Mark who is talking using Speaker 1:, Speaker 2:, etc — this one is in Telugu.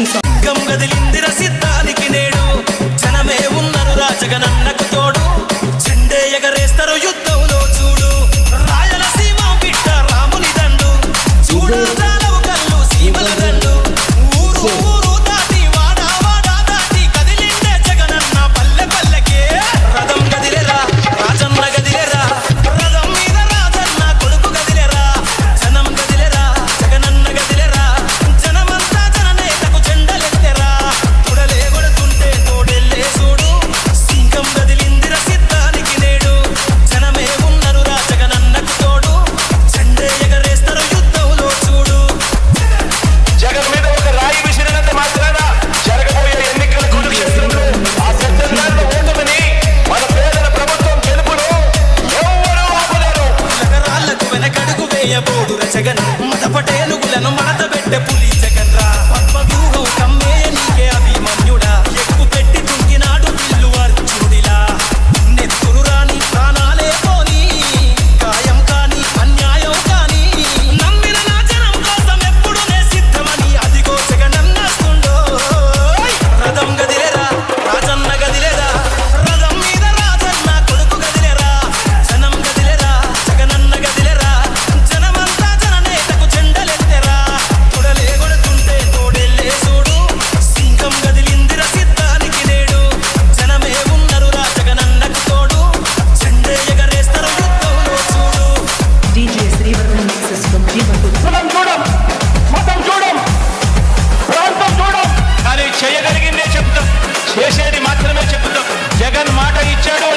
Speaker 1: ఈ
Speaker 2: సాంగ్ గదిలిందిర సిద్ధానికి నేడు జనమే ఉన్నరు రాజగణ. గోడు రచగన్ మత పటేలు
Speaker 3: జరిగిందే చెప్తాం. చేసేది మాత్రమే చెప్తాం. జగన్ మాట ఇచ్చాడు